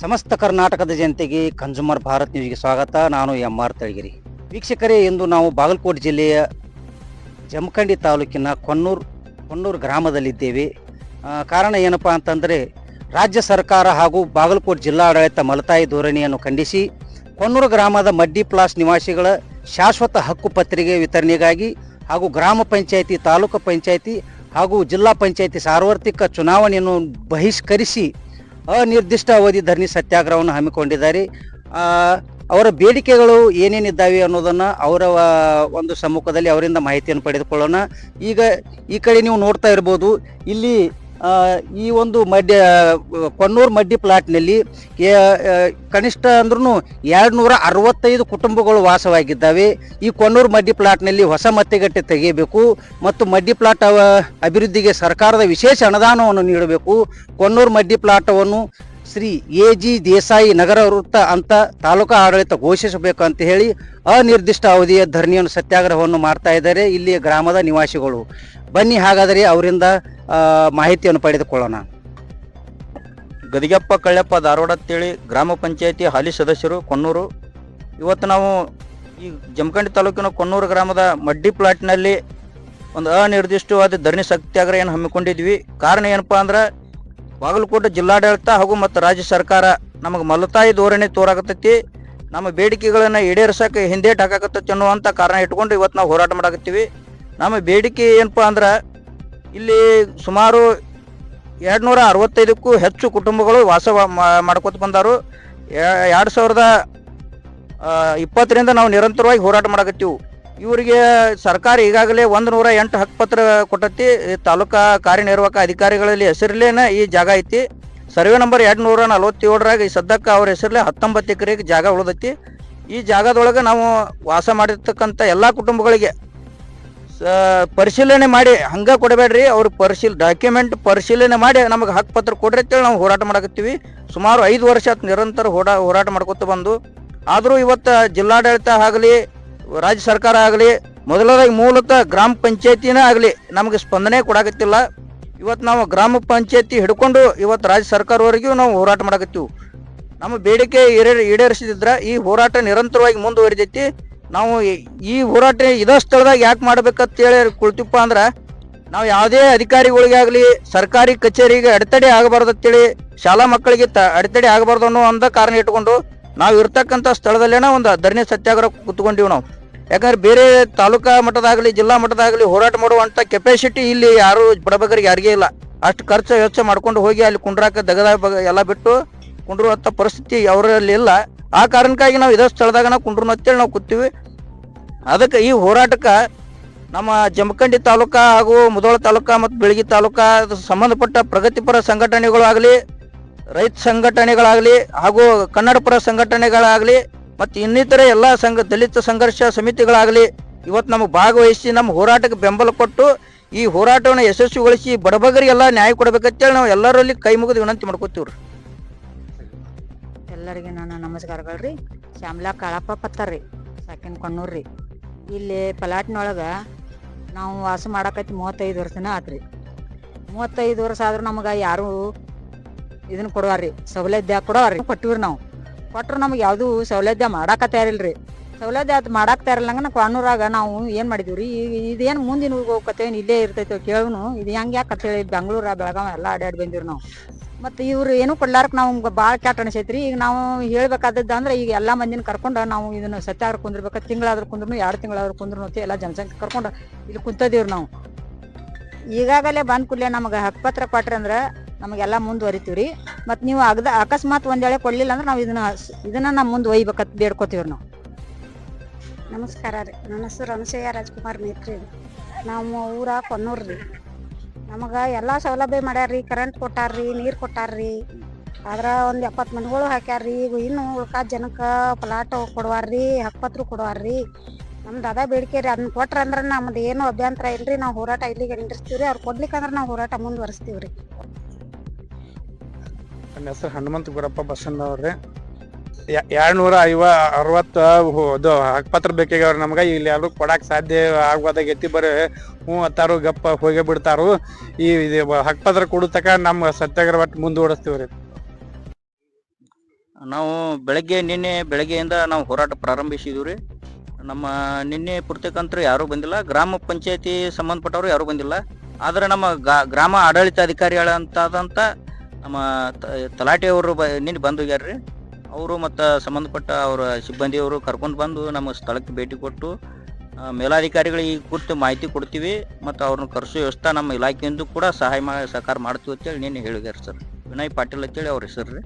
ಸಮಸ್ತ ಕರ್ನಾಟಕದ ಜನತೆಗೆ ಕನ್ಸ್ಯೂಮರ್ ಭಾರತ್ ನ್ಯೂಸ್ಗೆ ಸ್ವಾಗತ. ನಾನು ಎಂ ಆರ್ ತಳಗಿರಿ. ವೀಕ್ಷಕರೇ, ಇಂದು ನಾವು ಬಾಗಲಕೋಟೆ ಜಿಲ್ಲೆಯ ಜಮಖಂಡಿ ತಾಲೂಕಿನ ಕೊನ್ನೂರು ಕೊನ್ನೂರು ಗ್ರಾಮದಲ್ಲಿದ್ದೇವೆ. ಕಾರಣ ಏನಪ್ಪ ಅಂತಂದರೆ, ರಾಜ್ಯ ಸರ್ಕಾರ ಹಾಗೂ ಬಾಗಲಕೋಟೆ ಜಿಲ್ಲಾಡಳಿತ ಮಲತಾಯಿ ಧೋರಣೆಯನ್ನು ಖಂಡಿಸಿ, ಕೊನ್ನೂರು ಗ್ರಾಮದ ಮಡ್ಡಿ ಪ್ಲಾಸ್ ನಿವಾಸಿಗಳ ಶಾಶ್ವತ ಹಕ್ಕು ಪತ್ರಿಕೆ ವಿತರಣೆಗಾಗಿ ಹಾಗೂ ಗ್ರಾಮ ಪಂಚಾಯಿತಿ, ತಾಲೂಕು ಪಂಚಾಯಿತಿ ಹಾಗೂ ಜಿಲ್ಲಾ ಪಂಚಾಯಿತಿ ಸಾರ್ವತ್ರಿಕ ಚುನಾವಣೆಯನ್ನು ಬಹಿಷ್ಕರಿಸಿ ಅನಿರ್ದಿಷ್ಟ ಅವಧಿ ಧರಣಿ ಸತ್ಯಾಗ್ರಹವನ್ನು ಹಮ್ಮಿಕೊಂಡಿದ್ದಾರೆ. ಅವರ ಬೇಡಿಕೆಗಳು ಏನೇನಿದ್ದಾವೆ ಅನ್ನೋದನ್ನು ಅವರ ಒಂದು ಸಮ್ಮುಖದಲ್ಲಿ ಅವರಿಂದ ಮಾಹಿತಿಯನ್ನು ಪಡೆದುಕೊಳ್ಳೋಣ. ಈಗ ಈ ಕಡೆ ನೀವು ನೋಡ್ತಾ ಇರ್ಬೋದು, ಇಲ್ಲಿ ಈ ಒಂದು ಮಡ್ಯ ಕೊನ್ನೂರು ಮಡ್ಡಿ ಪ್ಲಾಟ್ನಲ್ಲಿ ಕನಿಷ್ಠ ಅಂದ್ರೂ ಎರಡು ನೂರ ಅರವತ್ತೈದು ಕುಟುಂಬಗಳು ವಾಸವಾಗಿದ್ದಾವೆ. ಈ ಕೊನ್ನೂರು ಮಡ್ಡಿ ಪ್ಲಾಟ್ನಲ್ಲಿ ಹೊಸ ಮತ್ತೆಗಟ್ಟೆ ತೆಗೆಯಬೇಕು ಮತ್ತು ಮಡ್ಡಿ ಪ್ಲಾಟ್ ಅಭಿವೃದ್ಧಿಗೆ ಸರ್ಕಾರದ ವಿಶೇಷ ಅನುದಾನವನ್ನು ನೀಡಬೇಕು. ಕೊನ್ನೂರು ಮಡ್ಡಿ ಪ್ಲಾಟವನ್ನು ಶ್ರೀ ಎ ಜಿ ದೇಸಾಯಿ ನಗರ ವೃತ್ತ ಅಂತ ತಾಲೂಕಾ ಆಡಳಿತ ಘೋಷಿಸಬೇಕು ಅಂತ ಹೇಳಿ ಅನಿರ್ದಿಷ್ಟ ಅವಧಿಯ ಧರಣಿಯನ್ನು ಸತ್ಯಾಗ್ರಹವನ್ನು ಮಾಡ್ತಾ ಇದ್ದಾರೆ ಇಲ್ಲಿ ಗ್ರಾಮದ ನಿವಾಸಿಗಳು. ಬನ್ನಿ ಹಾಗಾದರೆ ಅವರಿಂದ ಮಾಹಿತಿಯನ್ನು ಪಡೆದುಕೊಳ್ಳೋಣ. ಗದಿಗೆಪ್ಪ ಕಳ್ಳೆಪ್ಪ ಧಾರವಾಡ ಅಂತೇಳಿ ಗ್ರಾಮ ಪಂಚಾಯತಿ ಹಾಲಿ ಸದಸ್ಯರು ಕೊನ್ನೂರು ಇವತ್ತು ನಾವು ಈ ಜಮಖಂಡಿ ತಾಲೂಕಿನ ಕೊನ್ನೂರು ಗ್ರಾಮದ ಮಡ್ಡಿ ಪ್ಲಾಟ್ನಲ್ಲಿ ಒಂದು ಅನಿರ್ದಿಷ್ಟವಾದ ಧರಣಿ ಸತ್ಯಾಗ್ರಹ ಏನು ಹಮ್ಮಿಕೊಂಡಿದ್ವಿ ಕಾರಣ ಏನಪ್ಪಾ ಅಂದ್ರೆ ಬಾಗಲಕೋಟೆ ಜಿಲ್ಲಾಡಳಿತ ಹಾಗೂ ಮತ್ತು ರಾಜ್ಯ ಸರ್ಕಾರ ನಮಗೆ ಮಲತಾಯಿ ಧೋರಣೆ ತೋರಾಕತ್ತೈತಿ. ನಮ್ಮ ಬೇಡಿಕೆಗಳನ್ನು ಈಡೇರಿಸಕ್ಕೆ ಹಿಂದೇಟ್ ಹಾಕಾಕತ್ತೈತಿ ಅನ್ನುವಂಥ ಕಾರಣ ಇಟ್ಕೊಂಡು ಇವತ್ತು ನಾವು ಹೋರಾಟ ಮಾಡಾಕತ್ತೀವಿ. ನಮ್ಮ ಬೇಡಿಕೆ ಏನಪ್ಪ ಅಂದ್ರೆ ಇಲ್ಲಿ ಸುಮಾರು ಎರಡು ನೂರ ಅರವತ್ತೈದಕ್ಕೂ ಹೆಚ್ಚು ಕುಟುಂಬಗಳು ವಾಸ ಮಾಡ್ಕೋತ ಬಂದರು. ಎರಡು ಸಾವಿರದ ಇಪ್ಪತ್ತರಿಂದ ನಾವು ನಿರಂತರವಾಗಿ ಹೋರಾಟ ಮಾಡಕತ್ತೀವಿ. ಇವರಿಗೆ ಸರ್ಕಾರ ಈಗಾಗಲೇ ಒಂದು ನೂರ ಎಂಟು ಹಕ್ಕುಪತ್ರ ಕೊಟ್ಟತಿ. ತಾಲೂಕಾ ಕಾರ್ಯನಿರ್ವಾಹಕ ಅಧಿಕಾರಿಗಳಲ್ಲಿ ಹೆಸರಲ್ಲೇನ ಈ ಜಾಗ ಐತಿ. ಸರ್ವೆ ನಂಬರ್ ಎರಡು ನೂರ ನಲವತ್ತೇಳರಾಗ ಈ ಸದ್ಯಕ್ಕೆ ಅವ್ರ ಹೆಸರಲ್ಲೇ ಹತ್ತೊಂಬತ್ತು ಎಕರೆಗೆ ಜಾಗ ಉಳಿದೈತಿ. ಈ ಜಾಗದೊಳಗೆ ನಾವು ವಾಸ ಮಾಡಿರ್ತಕ್ಕಂಥ ಎಲ್ಲ ಕುಟುಂಬಗಳಿಗೆ ಪರಿಶೀಲನೆ ಮಾಡಿ, ಹಂಗೆ ಕೊಡಬೇಡ್ರಿ, ಅವ್ರ ಪರಿಶೀಲ, ಡಾಕ್ಯುಮೆಂಟ್ ಪರಿಶೀಲನೆ ಮಾಡಿ ನಮಗೆ ಹಕ್ಕು ಪತ್ರ ಕೊಡ್ರಿ ಅಂತೇಳಿ ನಾವು ಹೋರಾಟ ಮಾಡಕತ್ತೀವಿ. ಸುಮಾರು ಐದು ವರ್ಷ ನಿರಂತರ ಹೋರಾ, ಹೋರಾಟ ಮಾಡ್ಕೊತ ಬಂದು. ಆದರೂ ಇವತ್ತು ಜಿಲ್ಲಾಡಳಿತ ಆಗಲಿ ರಾಜ್ಯ ಸರ್ಕಾರ ಆಗಲಿ ಮೊದಲದಾಗಿ ಮೂಲತಃ ಗ್ರಾಮ ಪಂಚಾಯತಿನೇ ಆಗಲಿ ನಮಗೆ ಸ್ಪಂದನೆ ಕೊಡಾಕತ್ತಿಲ್ಲ. ಇವತ್ತು ನಾವು ಗ್ರಾಮ ಪಂಚಾಯತಿ ಹಿಡ್ಕೊಂಡು ಇವತ್ತು ರಾಜ್ಯ ಸರ್ಕಾರವರೆಗೂ ನಾವು ಹೋರಾಟ ಮಾಡಕತ್ತೀವಿ. ನಮ್ಮ ಬೇಡಿಕೆ ಈಡೇರಿ ಈಡೇರಿಸಿದ್ರೆ ಈ ಹೋರಾಟ ನಿರಂತರವಾಗಿ ಮುಂದುವರಿದೈತಿ. ನಾವು ಈ- ಹೋರಾಟ ಇದೇ ಸ್ಥಳದಾಗ ಯಾಕೆ ಮಾಡ್ಬೇಕಂತೇಳಿ ಕುಳ್ತಿಪ್ಪ ಅಂದ್ರೆ, ನಾವು ಯಾವುದೇ ಅಧಿಕಾರಿಗಳಿಗಾಗಲಿ ಸರ್ಕಾರಿ ಕಚೇರಿಗೆ ಅಡೆತಡೆ ಆಗಬಾರ್ದು ಅಂತೇಳಿ ಶಾಲಾ ಮಕ್ಕಳಿಗೆ ಅಡೆತಡೆ ಆಗಬಾರ್ದು ಅನ್ನೋ ಒಂದ ಕಾರಣ ಇಟ್ಕೊಂಡು ನಾವು ಇರ್ತಕ್ಕಂಥ ಸ್ಥಳದಲ್ಲೇನ ಒಂದು ಧರಣಿ ಸತ್ಯಾಗ್ರಹ ಕುತ್ಕೊಂಡಿವಿ ನಾವು. ಯಾಕಂದ್ರೆ ಬೇರೆ ತಾಲೂಕಾ ಮಟ್ಟದಾಗಲಿ, ಜಿಲ್ಲಾ ಮಟ್ಟದಾಗಲಿ ಹೋರಾಟ ಮಾಡುವಂಥ ಕೆಪಾಸಿಟಿ ಇಲ್ಲಿ ಯಾರು ಬಡಬಗರಿಗೆ ಯಾರಿಗೇ ಇಲ್ಲ. ಅಷ್ಟು ಖರ್ಚು ವೆಚ್ಚ ಮಾಡ್ಕೊಂಡು ಹೋಗಿ ಅಲ್ಲಿ ಕುಂಡ್ರಾಕ ದಗದ ಎಲ್ಲ ಬಿಟ್ಟು ಕುಂಡ್ರುವಂಥ ಪರಿಸ್ಥಿತಿ ಅವರಲ್ಲಿ ಇಲ್ಲ. ಆ ಕಾರಣಕ್ಕಾಗಿ ನಾವು ಇದೇ ಸ್ಥಳದಾಗ ನಾವು ಕುಂಡ್ರು ಅಂತೇಳಿ ನಾವು ಕೂತೀವಿ. ಅದಕ್ಕೆ ಈ ಹೋರಾಟಕ್ಕೆ ನಮ್ಮ ಜಮಖಂಡಿ ತಾಲೂಕಾ ಹಾಗೂ ಮುಧೋಳ ತಾಲೂಕಾ ಮತ್ತು ಬೆಳಗಿ ತಾಲೂಕಾ ಸಂಬಂಧಪಟ್ಟ ಪ್ರಗತಿಪರ ಸಂಘಟನೆಗಳು ಆಗಲಿ ರೈತ ಸಂಘಟನೆಗಳಾಗಲಿ ಹಾಗೂ ಕನ್ನಡಪುರ ಸಂಘಟನೆಗಳಾಗಲಿ ಮತ್ತು ಇನ್ನಿತರ ಎಲ್ಲ ಸಂಘ, ದಲಿತ ಸಂಘರ್ಷ ಸಮಿತಿಗಳಾಗಲಿ ಇವತ್ತು ನಮಗೆ ಭಾಗವಹಿಸಿ ನಮ್ಮ ಹೋರಾಟಕ್ಕೆ ಬೆಂಬಲ ಕೊಟ್ಟು ಈ ಹೋರಾಟವನ್ನು ಯಶಸ್ವಿಗೊಳಿಸಿ ಬಡಬಗರಿಗೆಲ್ಲ ನ್ಯಾಯ ಕೊಡಬೇಕಂತೇಳಿ ನಾವು ಎಲ್ಲರಲ್ಲಿ ಕೈ ಮುಗಿದು ವಿನಂತಿ ಮಾಡ್ಕೋತೀವ್ರಿ. ಎಲ್ಲರಿಗೆ ನಾನು ನಮಸ್ಕಾರಗಳು ರೀ ಶ್ಯಾಮ್ಲಾ ಕಾಳಪ್ಪ ಪತ್ತಾರ ರೀ ಸಾಕಿನ ಕೊಣ್ಣೂರು ರೀ ಇಲ್ಲಿ ಪಲಾಟ್ನೊಳಗೆ ನಾವು ವಾಸ ಮಾಡಕತ್ತಿ ಮೂವತ್ತೈದು ವರ್ಷನ ಆತ್ರಿ. ಮೂವತ್ತೈದು ವರ್ಷ ಆದ್ರೂ ನಮಗೆ ಯಾರು ಇದನ್ನ ಕೊಡುವಾರಿ ಸೌಲಭ್ಯ ಕೊಡೋರಿ ಕೊಟ್ಟಿವ್ರಿ ನಾವು. ಕೊಟ್ಟರು ನಮಗೆ ಯಾವುದು ಸೌಲಭ್ಯ ಮಾಡಾಕ ತಯಾರಿಲ್ರಿ. ಸೌಲಭ್ಯ ಅದು ಮಾಡಾಕ ತಯಾರಿಲ್ಲಂಗ ನಾವು ಕೊಣ್ಣೂರಾಗ ನಾವು ಏನು ಮಾಡಿದ್ವಿ ರೀ ಇದೇನು ಮುಂದಿನ ಊರಿಗೆ ಹೋಗ್ಕತ್ತೇವೆ ಇಲ್ಲೇ ಇರ್ತೈತೆ ಕೇಳುನು, ಇದು ಹೆಂಗೆ ಯಾಕೆ ಅಂತೇಳಿ ಬೆಂಗಳೂರ, ಬೆಳಗಾವಿ ಎಲ್ಲ ಅಡ್ಯಾಡಿ ಬಂದಿವ್ರಿ ನಾವು. ಮತ್ತು ಇವ್ರು ಏನು ಕೊಡ್ಲಾರಕ್ ನಾವು ಭಾಳ ಕೆಟ್ಟ ಅನಿಸೈತ್ರಿ. ಈಗ ನಾವು ಹೇಳ್ಬೇಕಾದದ್ದು ಅಂದ್ರೆ ಈಗ ಎಲ್ಲ ಮಂದಿನ ಕರ್ಕೊಂಡು ನಾವು ಇದನ್ನ ಸತ್ಯಾಗ್ರ ಕುಂದಿರ್ಬೇಕು, ತಿಂಗಳಾದ್ರೂ ಕುಂದ್ರು ಎರಡು ತಿಂಗಳಾದ್ರೂ ಕುಂದ್ರು ಅಂತ ಎಲ್ಲ ಜನಸಂಖ್ಯೆ ಕರ್ಕೊಂಡು ಇಲ್ಲಿ ಕುಂತದೀವ್ರಿ ನಾವು. ಈಗಾಗಲೇ ಬಂದ್ ಕೂಡಲೇ ನಮಗೆ ಹಕ್ಕುಪತ್ರ ಕೊಟ್ರಿ ಅಂದ್ರೆ ನಮಗೆಲ್ಲ ಮುಂದುವರಿತೀವಿ ರೀ ಮತ್ತು ನೀವು ಅಗದ ಅಕಸ್ಮಾತ್ ಒಂದ್ ವೇಳೆ ಕೊಡ್ಲಿಲ್ಲ ಅಂದ್ರೆ ನಾವು ಇದನ್ನ ಇದನ್ನ ನಾವು ಮುಂದೆ ಒಯ್ಬೇಕಂತ ಬೇಡ್ಕೋತೀವ್ರಿ ನಾವು. ನಮಸ್ಕಾರ ರೀ. ನನ್ನ ಹೆಸರು ಅನುಸಯ್ಯ ರಾಜ್ಕುಮಾರ್ ಮೇತ್ರಿ ರೀ. ನಮ್ಮ ಊರ ಕೊನ್ನೂರು ರೀ. ನಮಗೆ ಎಲ್ಲ ಸೌಲಭ್ಯ ಮಾಡ್ಯಾರ್ರಿ ಕರೆಂಟ್ ಕೊಟ್ಟಾರ್ರಿ ನೀರು ಕೊಟ್ಟಾರ್ರಿ ಆದ್ರೆ ಒಂದು ಎಪ್ಪತ್ತು ಮನೆಗಳು ಹಾಕ್ಯಾರ್ರಿ ಇನ್ನು ಉಳ್ಕಾದ ಜನಕ್ಕೆ ಪ್ಲಾಟ್ ಕೊಡುವಾರ್ರಿ ಹಕ್ಪತ್ರ ಕೊಡುವಾರ್ರಿ ನಮ್ದು ಅದ ಬೇಡಿಕೆ ರೀ. ಅದನ್ನ ಕೊಟ್ರ ಅಂದ್ರೆ ನಮ್ದು ಏನು ಅಭ್ಯಂತರ ಇಲ್ರಿ. ನಾವು ಹೋರಾಟ ಇಲ್ಲಿಗೆ ನಿಂದಿರ್ತೀವಿ ರೀ ಅವ್ರು ಕೊಡ್ಲಿಕ್ಕಂದ್ರೆ ನಾವು ಹೋರಾಟ ಮುಂದುವರಿಸ್ತೀವಿ ರೀ ನನ್ನ ಹೆಸರು ಹನುಮಂತ ಗುರಪ್ಪ ಬಸಣ್ಣ ಅವ್ರಿ. ಎರಡು ನೂರ ಐವ ಅರವತ್ತು ಇದು ಹಕ್ಪತ್ರ ಬೇಕಾಗ್ಯಾವ್ರಿ ನಮ್ಗೆ. ಇಲ್ಲಿ ಯಾರು ಕೊಡಕ್ಕೆ ಸಾಧ್ಯ ಆಗ್ಬೋದಾಗೈತಿ ಬರೀ ಹ್ಞೂ ಅತ್ತಾರು ಗಪ್ಪ ಹೋಗೇ ಬಿಡ್ತಾರು. ಈ ಹಕ್ಪತ್ರ ಹಕ್ಕಪತ್ರ ಕೊಡೋ ತಕ ನಮ್ಮ ಸತ್ಯಾಗ್ರಹ ರೀ ನಾವು ಬೆಳಗ್ಗೆ ನಿನ್ನೆ ಬೆಳಗ್ಗೆಯಿಂದ ನಾವು ಹೋರಾಟ ಪ್ರಾರಂಭಿಸಿದ್ವಿ ನಮ್ಮ ನಿನ್ನೆ ಪೂರ್ತಿಕಂತರು ಯಾರೂ ಬಂದಿಲ್ಲ. ಗ್ರಾಮ ಪಂಚಾಯತಿ ಸಂಬಂಧಪಟ್ಟವರು ಯಾರೂ ಬಂದಿಲ್ಲ. ಆದರೆ ನಮ್ಮ ಗ್ರಾಮ ಆಡಳಿತಾಧಿಕಾರಿಗಳಂತಾದಂಥ ನಮ್ಮ ತಲಾಟೆಯವರು ಬ, ನಿನ್ನೆ ಬಂದು ಹೋಗ್ಯಾರ್ರಿ ಅವರು ಮತ್ತು ಸಂಬಂಧಪಟ್ಟ ಅವರ ಸಿಬ್ಬಂದಿಯವರು ಕರ್ಕೊಂಡು ಬಂದು ನಮ್ಮ ಸ್ಥಳಕ್ಕೆ ಭೇಟಿ ಕೊಟ್ಟು ಮೇಲಾಧಿಕಾರಿಗಳಿಗೆ ಈ ಕುರಿತು ಮಾಹಿತಿ ಕೊಡ್ತೀವಿ ಮತ್ತು ಅವ್ರನ್ನ ಕರೆಸೋ ವ್ಯವಸ್ಥೆ ನಮ್ಮ ಇಲಾಖೆಯಿಂದ ಕೂಡ ಸಹಾಯ ಮಾ, ಸಹಕಾರ ಮಾಡ್ತೀವಿ ಅಂತೇಳಿ ನಿನ್ನೆ ಹೇಳಿದ್ದಾರೆ ಸರ್. ವಿನಯ್ ಪಾಟೀಲ್ ಅಂತೇಳಿ ಅವ್ರ ಹೆಸರು ರೀ.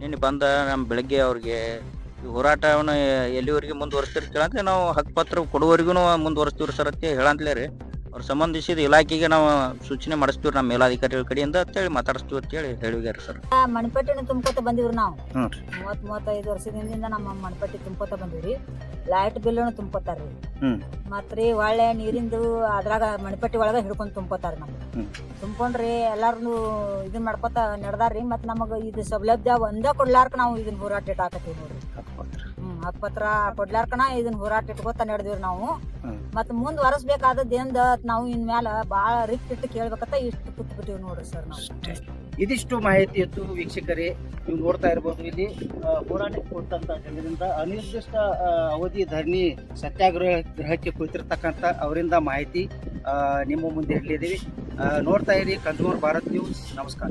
ನಿನ್ನೆ ಬಂದ ನಮ್ಮ ಬೆಳಗ್ಗೆ ಅವ್ರಿಗೆ ಹೋರಾಟವನ್ನು ಎಲ್ಲಿವರೆಗೆ ಮುಂದುವರಿಸ್ತಿರ್ತೀರ ಅಂದರೆ ನಾವು ಹಕ್ಕುಪತ್ರ ಕೊಡುವವರೆಗೂ ಮುಂದುವರಿಸ್ತೀವಿ ಸರ್ ಅಂತ ಹೇಳಂತಲೇ ರೀ. ಅವ್ರ ಸಂಬಂಧಿಸಿದ ಇಲಾಖೆಗೆ ನಾವು ಸೂಚನೆ ಮಾಡಿಸ್ತೀವಿ ನಮ್ಮ ಮೇಲಾಧಿಕಾರಿಗಳ ಕಡೆಯಿಂದ ಅಂತೇಳಿ ಮಾತಾಡಿಸ್ತೀವಿ ಅಂತೇಳಿ ಹೇಳಿದ್ದಾರೆ ಸರ್. ಮಣಪಟ್ಟಿನ ತುಂಬ್ಕೊತ ಬಂದಿವ್ರಿ ನಾವು. ಮೂವತ್ ಮೂವತ್ತೈದು ವರ್ಷದಿಂದ ನಮ್ಮ ಮಣಪಟ್ಟಿ ತುಂಬ್ಕೊತ ಬಂದಿವ್ರಿ. ಲೈಟ್ ಬಿಲ್ ತುಂಬ್ಕೊತಾರ್ರಿ. ಮತ್ತ ಮತ್ರಿ ಒಳ್ಳೆ ನೀರಿಂದು ಅದ್ರಾಗ ಮಣಪಟ್ಟಿ ಒಳಗ ಹಿಡ್ಕೊಂಡ್ ತುಂಬ್ಕೊತಾರ ನಮ್ಗೆ. ತುಂಬಕೊಂಡ್ರಿ ಎಲ್ಲಾರು ಇದನ್ ಮಾಡ್ಕೊತ ನಡ್ದಾರ್ರಿ ಮತ್ ನಮಗ ಇದು ಸೌಲಭ್ಯ ಒಂದೇ ಕೊಡ್ಲಾರ್ಕ ನಾವು ಇದನ್ನ ಹೋರಾಟ ಇಟ್ಟಾಕತ್ತೀವಿ ನೋಡ್ರಿ. ಹಕ್ಪತ್ರ ಕೊಡ್ಲಾರ್ಕನ ಇದನ್ನ ಹೋರಾಟ ಇಟ್ಕೊತ ನಡೆದಿವ್ರಿ ನಾವು. ಮತ್ ಮುಂದ್ ವರಸ್ಬೇಕಾದದ್ದೇಂದ ನಾವು ಇನ್ ಮ್ಯಾಲ ಬಾಳ ರಿಕ್ ಇಟ್ಟು ಕೇಳ್ಬೇಕಂತ ಇಷ್ಟು ಕುತ್ಬಿಟ್ಟಿವಿ ನೋಡ್ರಿ ಸರ್ ನಾವು. ಇದಿಷ್ಟು ಮಾಹಿತಿ ಇತ್ತು ವೀಕ್ಷಕರೇ. ನೀವು ನೋಡ್ತಾ ಇರ್ಬೋದು ಇಲ್ಲಿ ಹೋರಾಟಕ್ಕೆ ಕೊಟ್ಟಂತ ಜನರಿಂದ ಅನಿರ್ದಿಷ್ಟ ಅವಧಿ ಧರಣಿ ಸತ್ಯಾಗ್ರಹ ಗೃಹಕ್ಕೆ ಕುಳಿತಿರ್ತಕ್ಕಂಥ ಅವರಿಂದ ಮಾಹಿತಿ ನಿಮ್ಮ ಮುಂದೆ ಇರಲಿದ್ದೀವಿ ನೋಡ್ತಾ ಇರಿ ಕನ್ಸೂಮರ್ ಭಾರತ್ ನ್ಯೂಸ್. ನಮಸ್ಕಾರ.